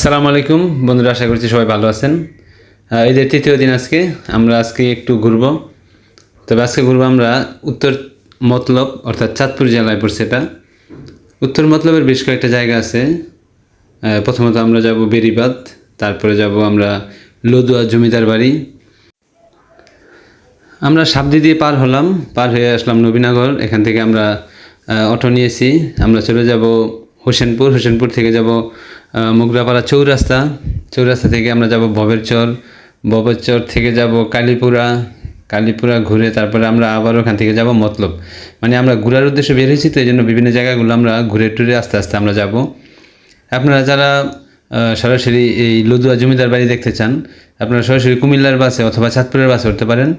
আসসালামু আলাইকুম। বন্ধুরা, আশা করছি সবাই ভালো আছেন। যে তৃতীয় দিন আজকে। আমরা আজকে একটু ঘুরবো। তবে আজকে ঘুরবো আমরা উত্তর মতলব, অর্থাৎ চাঁদপুর জেলায় পড়ছে এটা। উত্তর মতলবের বেশ কয়েকটা জায়গা আছে। প্রথমত আমরা যাব বেরিবাদ তারপরে যাব আমরা লদুয়া জমিদার বাড়ি। আমরা সাবদি দিয়ে পার হলাম। পার হয়ে আসলাম নবীনগর। এখান থেকে আমরা অটো নিয়েছি। আমরা চলে যাব হোসেনপুর হোসেনপুর থেকে যাব মুগরাপাড়া চৌরাস্তা। চৌরাস্তা থেকে আমরা যাব ভবেরচর ভবেরচর থেকে যাব কালীপুরা। কালীপুরা ঘুরে তারপরে আমরা আবার ওখান থেকে যাব মতলব। মানে আমরা ঘোরার উদ্দেশ্যে বের হয়েছি, তো এই জন্য বিভিন্ন জায়গাগুলো আমরা ঘুরে টুরে আস্তে আস্তে আমরা যাব। আপনারা যারা সরাসরি এই লদুয়া জমিদার বাড়ি দেখতে চান, আপনারা সরাসরি কুমিল্লার বাসে অথবা চাঁদপুরের বাসে উঠতে পারেন।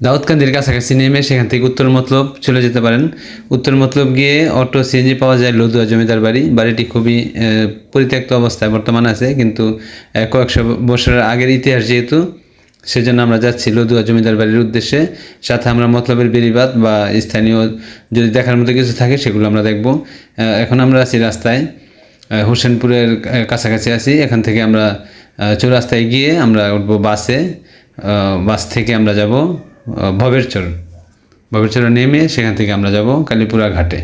দাউদকান্দির কাছাকাছি নেমে সেখান থেকে উত্তর মতলব চলে যেতে পারেন। উত্তর মতলব গিয়ে অটো সিএনজি পাওয়া যায় লদুয়া জমিদার বাড়ি। বাড়িটি খুবই পরিত্যক্ত অবস্থায় বর্তমানে আছে, কিন্তু কয়েকশো বছরের আগের ইতিহাস যেহেতু, সেজন্য আমরা যাচ্ছি লদুয়া জমিদার বাড়ির উদ্দেশ্যে। সাথে আমরা মতলবের বেরিবাদ বা স্থানীয় যদি দেখার মতো কিছু থাকে, সেগুলো আমরা দেখব। এখন আমরা আছি রাস্তায় হোসেনপুরের কাছাকাছি আছি। এখান থেকে আমরা চৌরাস্তায় গিয়ে আমরা উঠবো বাসে। বাস থেকে আমরা যাব। ভবেরচর ভবেরচরে নেমে সেখান থেকে আমরা যাব কালীপুরা ঘাটে।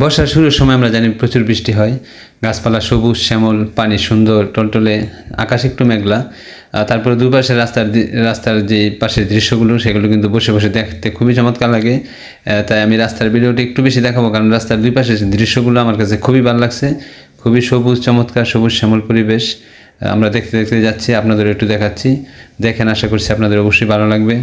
বর্ষার শুরুর সময় আমরা জানি প্রচুর বৃষ্টি হয়। গাছপালা সবুজ, শ্যামল, পানি সুন্দর, টলটলে, আকাশ একটু মেঘলা। তারপরে দুপাশে রাস্তার রাস্তার যে পাশের দৃশ্যগুলো, সেগুলো কিন্তু বসে বসে দেখতে খুবই চমৎকার লাগে। তাই আমি রাস্তার ভিডিওটি একটু বেশি দেখাবো, কারণ রাস্তার দুই পাশের দৃশ্যগুলো আমার কাছে খুবই ভালো লাগছে। খুবই সবুজ, চমৎকার, সবুজ, শ্যামল পরিবেশ। আমরা দেখতে দেখতে যাচ্ছি আপনাদের একটু দেখাচ্ছি। দেখেন, আশা করছি আপনাদের অবশ্যই ভালো লাগবে।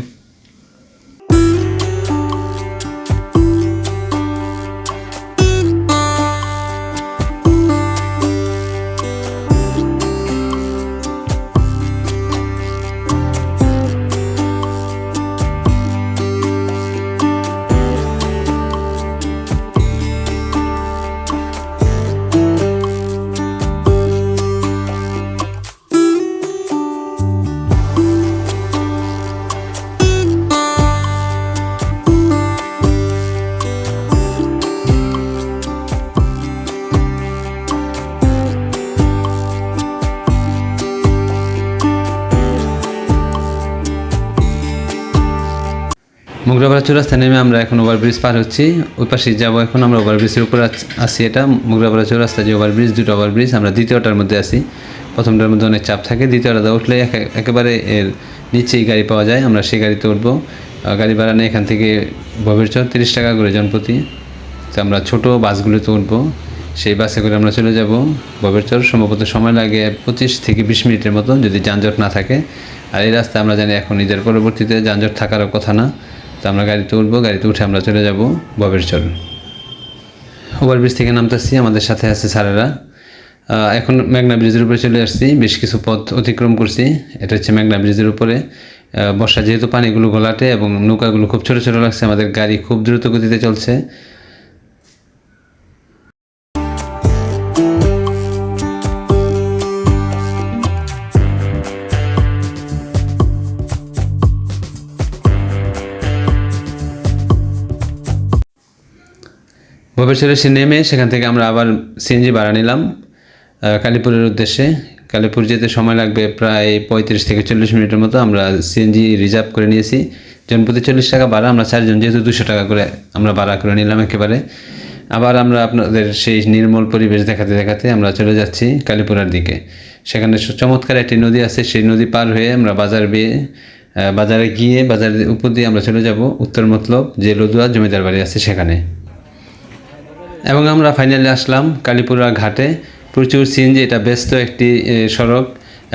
মুগরাপাড়া চৌরাস্তা নেমে আমরা এখন ওভারব্রিজ পার হচ্ছি। ওই পাশে যাব এখন আমরা ওভারব্রিজের উপর আছ- এটা। মুগরাপাড়া চৌরাস্তা যে ওভারব্রিজ দুটো ওভারব্রিজ আমরা দ্বিতীয়টার মধ্যে আছি। প্রথমটার মধ্যে অনেক চাপ থাকে দ্বিতীয়টাতে উঠলে একে- একেবারে এর নিচেই গাড়ি পাওয়া যায়। আমরা সেই গাড়িতে উঠবো। গাড়ি ভাড়া নিয়ে এখান থেকে ভবিষ্যৎ তিরিশ টাকা করে জনপ্রতি। তো আমরা ছোটো বাসগুলোতে উঠবো। সেই বাসে করে আমরা চলে যাব। ববেরচর সম্ভবত সময় লাগে পঁচিশ থেকে বিশ মিনিটের মতো, যদি যানজট না থাকে। আর এই রাস্তায় আমরা জানি এখন ঈদের পরবর্তীতে যানজট থাকারও কথা না। তো আমরা গাড়িতে উঠবো, গাড়িতে উঠে আমরা চলে যাব ববেরচর ওভারব্রিজ থেকে নামতেছি, আমাদের সাথে আছে স্যারেরা। এখন মেঘনা ব্রিজের উপরে চলে আসছি, বেশ কিছু পথ অতিক্রম করছি। এটা হচ্ছে মেঘনা ব্রিজের উপরে। বর্ষা যেহেতু পানিগুলো গলাটে এবং নৌকাগুলো খুব ছোটো ছোটো লাগছে, আমাদের গাড়ি খুব দ্রুত গতিতে চলছে। ভবেশ্বরে সে নেমে সেখান থেকে আমরা আবার সিএনজি ভাড়া নিলাম। কালীপুরের উদ্দেশ্যে। কালীপুর যেতে সময় লাগবে প্রায় পঁয়ত্রিশ থেকে চল্লিশ মিনিটের মতো। আমরা সিএনজি রিজার্ভ করে নিয়েছি। জনপ্রতি চল্লিশ টাকা ভাড়া, আমরা চারজন, যেহেতু দুশো টাকা করে আমরা ভাড়া করে নিলাম একেবারে। আবার আমরা আপনাদের সেই নির্মল পরিবেশ দেখাতে দেখাতে আমরা চলে যাচ্ছি কালীপুরার দিকে। সেখানে চমৎকার একটি নদী আছে। সেই নদী পার হয়ে আমরা বাজার বেয়ে বাজারে গিয়ে, বাজারের উপর দিয়ে আমরা চলে যাব। উত্তর মতলব যে লদুয়া জমিদার বাড়ি আছে সেখানে। এবং আমরা ফাইনালি আসলাম কালীপুরা ঘাটে। প্রচুর সিএনজি এটা ব্যস্ত একটি সড়ক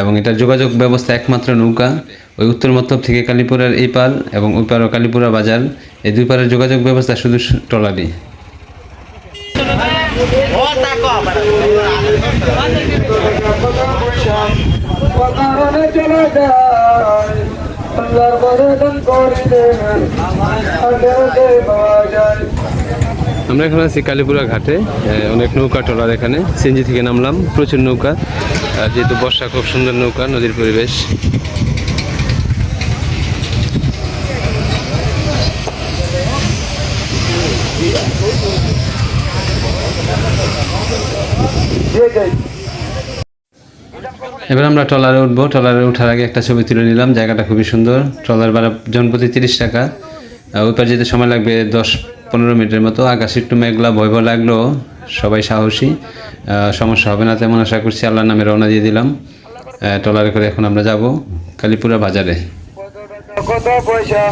এবং এটা যোগাযোগ ব্যবস্থা একমাত্র নৌকা। ওই উত্তর মতলব থেকে কালীপুরার এই পার এবং ওই পার কালীপুরা বাজার। এই দুই পারের যোগাযোগ ব্যবস্থা শুধু ট্রলারি. চলে যায় আল্লাহর বরদান করিলে আগে পাওয়া যায় আমরা এখন আছি কালীপুরা ঘাটে অনেক নৌকা ট্রলার এখানে, সিএনজি থেকে নামলাম, প্রচুর নৌকা যেহেতু বর্ষা খুব সুন্দর নৌকা, নদীর পরিবেশ। এবার আমরা ট্রলারে উঠবো, ট্রলারে উঠার আগে একটা ছবি তুলে নিলাম, জায়গাটা খুবই সুন্দর, ট্রলার ভাড়া জনপ্রতি তিরিশ টাকা। ওই পার যেতে সময় লাগবে দশ পনেরো মিনিটের মতো আকাশ একটু মেঘলা ভয় ভয় লাগল। সবাই সাহসী। সমস্যা হবে না তেমন আশা করছি। আল্লাহর নামে রওনা দিয়ে দিলাম। ট্রলারে করে এখন আমরা যাব কালীপুরা বাজারে। কত পয়সা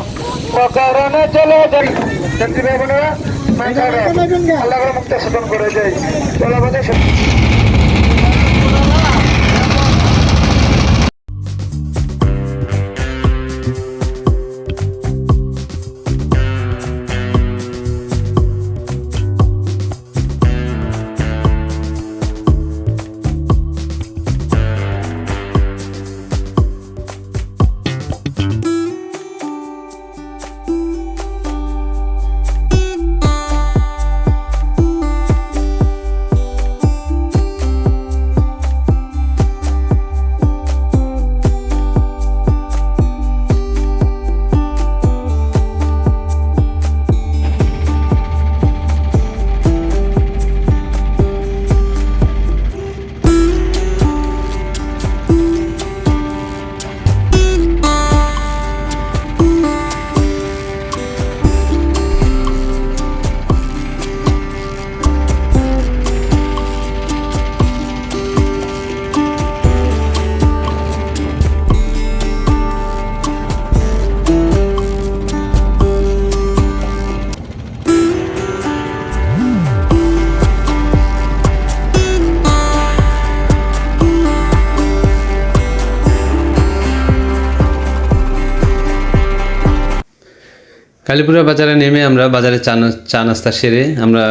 কালীপুরা বাজারে নেমে আমরা বাজারে চা চা নাস্তা সেরে আমরা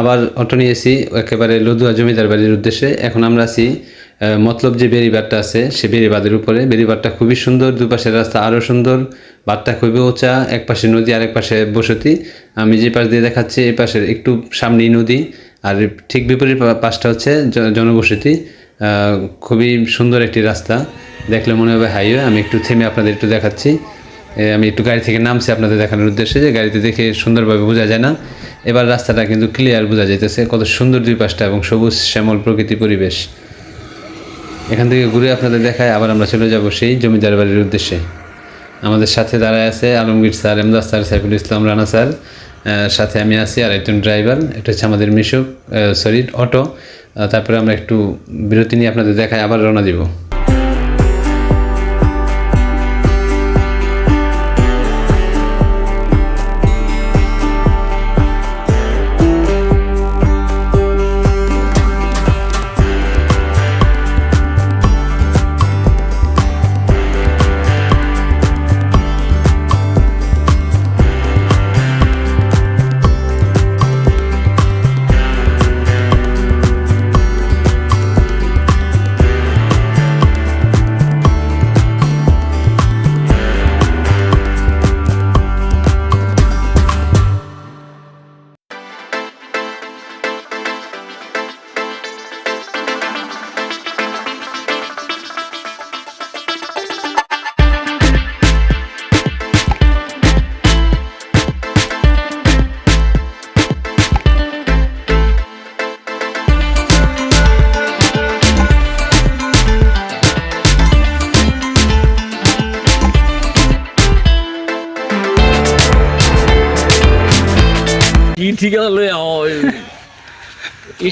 আবার অটো নিয়েছি, একেবারে লদুয়া জমিদার বাড়ির উদ্দেশ্যে। এখন আমরা আছি মতলব যে বেরিবাদটা আছে, সে বেরিবাদের উপরে। বেরিবাদটা খুবই সুন্দর, দুপাশের রাস্তা আরও সুন্দর বাদটা খুবই উঁচা এক পাশে নদী আর এক পাশে বসতি। আমি যে পাশ দিয়ে দেখাচ্ছি, এই পাশের একটু সামনেই নদী, আর ঠিক বিপরীত পাশটা হচ্ছে জনবসতি। খুবই সুন্দর একটি রাস্তা। দেখলে মনে হবে, হাইওয়ে, আমি একটু থেমে আপনাদের একটু দেখাচ্ছি। আমি একটু গাড়ি থেকে নামছি আপনাদের দেখানোর উদ্দেশ্যে যে গাড়িতে দেখে সুন্দরভাবে বোঝা যায় না। এবার রাস্তাটা কিন্তু ক্লিয়ার বোঝা যাইতেছে। কত সুন্দর দুই পাশটা এবং সবুজ শ্যামল প্রকৃতি পরিবেশ। এখান থেকে ঘুরে আপনাদের দেখায় আবার আমরা চলে যাব সেই জমিদার বাড়ির উদ্দেশ্যে। আমাদের সাথে দাঁড়ায় আছে Alamgir sir, Emdad sir, Saiful Islam, Rana sir. সাথে আমি আছি আর একজন ড্রাইভার। এটা হচ্ছে আমাদের মিশুক সরি, অটো। তারপরে আমরা একটু বিরতি নিয়ে আপনাদের দেখায় আবার রওনা দিব।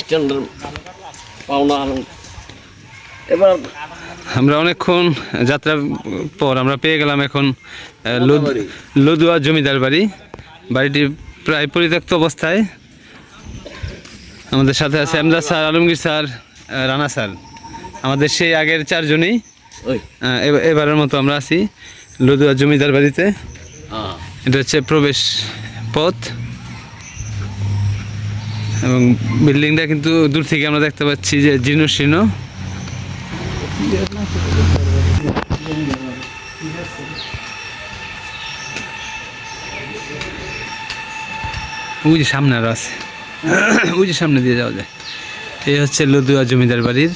স্ট্যান্ডার্ড পাওনা এবার আমরা অনেকক্ষণ যাত্রার পর আমরা পেয়ে গেলাম এখন লদুয়া জমিদার বাড়ি। বাড়িটি প্রায় পরিত্যক্ত অবস্থায়। আমাদের সাথে আছে Amdad sir Alamgir sir Rana sir. আমাদের সেই আগের চারজনই। এবারের মতো আমরা আছি লদুয়া জমিদার বাড়িতে। হ্যাঁ। এটা হচ্ছে প্রবেশ পথ। এবং বিল্ডিংটা কিন্তু দূর থেকে আমরা দেখতে পাচ্ছি যে জীর্ণ শীর্ণ। ওই যে সামনে আরও আছে। ওই যে সামনে দিয়ে যাওয়া যায়। এই হচ্ছে লদুয়া জমিদার বাড়ির।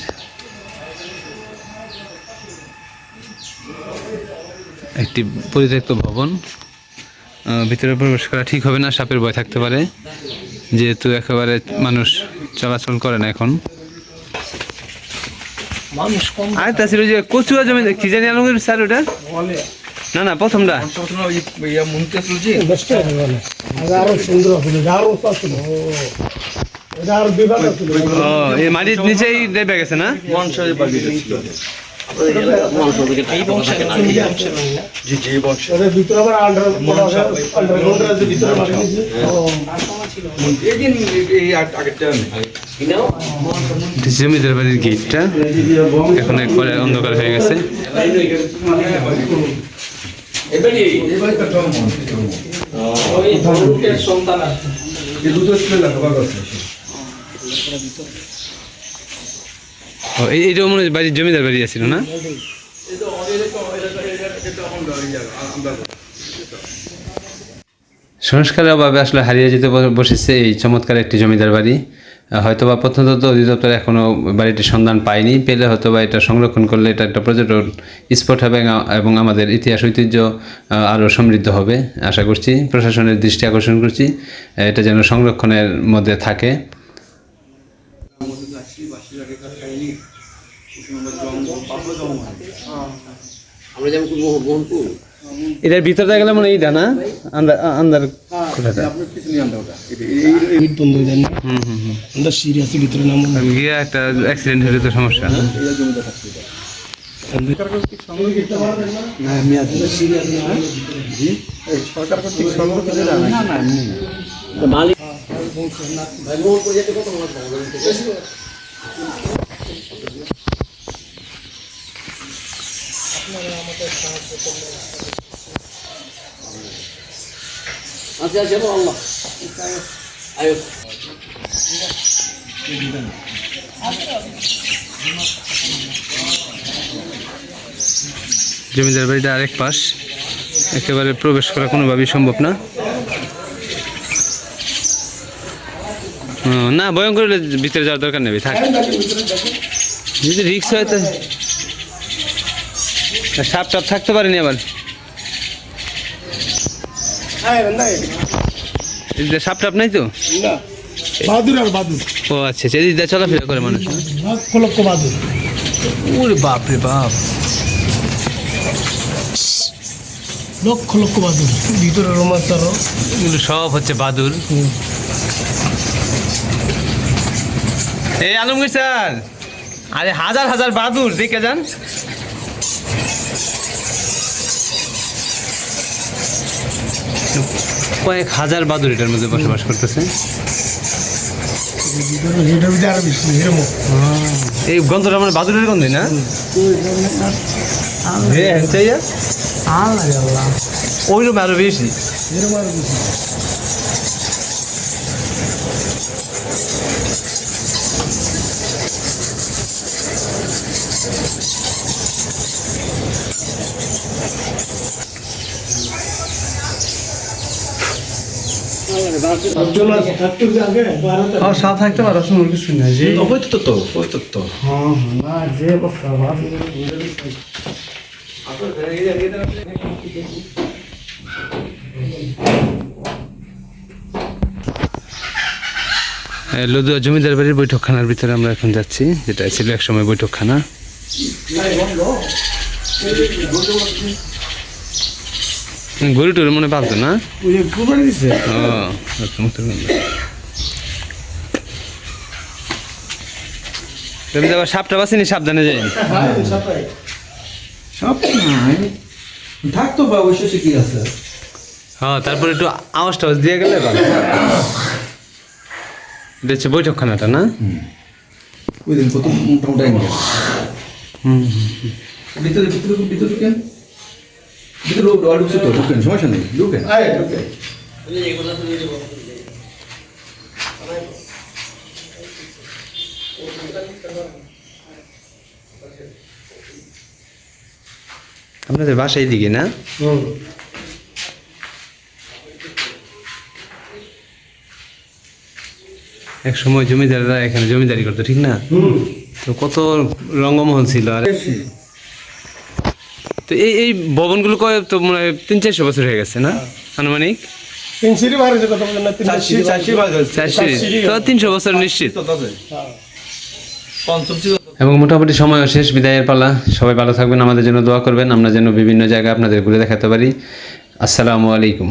একটি পরিত্যক্ত ভবন। ভিতরে প্রবেশ করা ঠিক হবে না, সাপের ভয় থাকতে পারে। যেহেতু একেবারে মানুষ চলাচল করে না এখন। আর যে কচুয়া জমি কি জানি আলমগীর স্যার ওটা? না না প্রথমটা। মাটির নিচেই দেবে গেছে না? আছে জমিদার বাড়ির গেটটা এখন একবারে অন্ধকার হয়ে গেছে। ও এই এইটাও মনে হয় বাড়ির জমিদার বাড়ি আছিল না? সংস্কারের অভাবে আসলে হারিয়ে যেতে বসেছে এই চমৎকার একটি জমিদার বাড়ি। আহ, হয়তোবা প্রত্নতত্ত্ব অধিদপ্তর এখনও বাড়িটির সন্ধান পায়নি। পেলে হয়তোবা এটা সংরক্ষণ করলে এটা একটা পর্যটন স্পট হবে এবং আমাদের ইতিহাস ঐতিহ্য আরও সমৃদ্ধ হবে। আশা করছি প্রশাসনের দৃষ্টি আকর্ষণ করছি। এটা যেন সংরক্ষণের মধ্যে থাকে। আমরা যেমন মোহনপুর এটার ভিতরে গেলে মনে হয় এইটা না? আন্দার আন্দার কোথাটা হয়ে হুম হুম ভিতরে নাম গিয়ে একটা অ্যাক্সিডেন্ট হলে তো সমস্যা। কত মাস আচ্ছা আয়ো। জমিদার বাড়িটা আরেক পাশ। একেবারে প্রবেশ করা কোনোভাবেই সম্ভব না। না ভয়ঙ্কর ভিতরে যাওয়ার দরকার নেই থাক। যদি রিক্স হয় তো সাপ টাপ থাকতে পারেনি আবার। হ্যাঁ সাপ টাপ নাই তো? বাদুর আর বাদুর। ও আচ্ছা আচ্ছা এদিক দিয়ে চলাফেরা করে মানুষ। লক্ষ লক্ষ বাদুর। ওরে বাপ রে বাপ। লক্ষ লক্ষ বাদুর। ভিতরে রোমাঞ্চ সব হচ্ছে বাদুর। এই আলমগীর স্যার। আরে হাজার হাজার বাদুর দেখে যান। কয়েক হাজার বাদুর এটার মধ্যে বসবাস করতেছে। এই গন্ধটা মানে বাদুরের গন্ধই না? হ্যাঁ ওই রকম আরও বেশি। থাকতে পারো কিছু না যে। তো তো। হ্যাঁ না যে বক্তা বাদুর লদুয়া জমিদার বাড়ির বৈঠকখানার ভিতরে আমরা এখন যাচ্ছি যেটা ছিল একসময় বৈঠকখানা। গরু টরু মনে পালতো না? আচ্ছা। তুমি তো সাপটা বাসিনি সাবধানে যাই। থাকতো বা অবশ্য কি আছে? হ্যাঁ তারপরে একটু আওয়াজ টাওয়াজ দিয়ে গেলে ভালো। এটা বৈঠকখানাটা না? ওই দিন কত মোটামুটি হুম ভিতরে ভিতরে ভিতরে ঢুকেন কিন্তু লোক ঢুকছে তো ঢুকেন সমস্যা নেই ঢুকেন ঢুকেন আপনাদের বাসা এইদিকে না? এক সময় জমিদাররা এখানে জমিদারি করতো ঠিক না? তো কত রঙ্গমহল ছিল আর তো এই এই ভবনগুলো কয় তো মনে হয় তিন চারশো বছর হয়ে গেছে না? আনুমানিক? বাজে চারশো তিনশো বছর নিশ্চিত। এবং মোটামুটি সময় শেষ বিদায়ের পালা। সবাই ভালো থাকবেন আমাদের জন্য দোয়া করবেন। আমরা যেন বিভিন্ন জায়গায় আপনাদের ঘুরে দেখাতে পারি। আসসালামু আলাইকুম।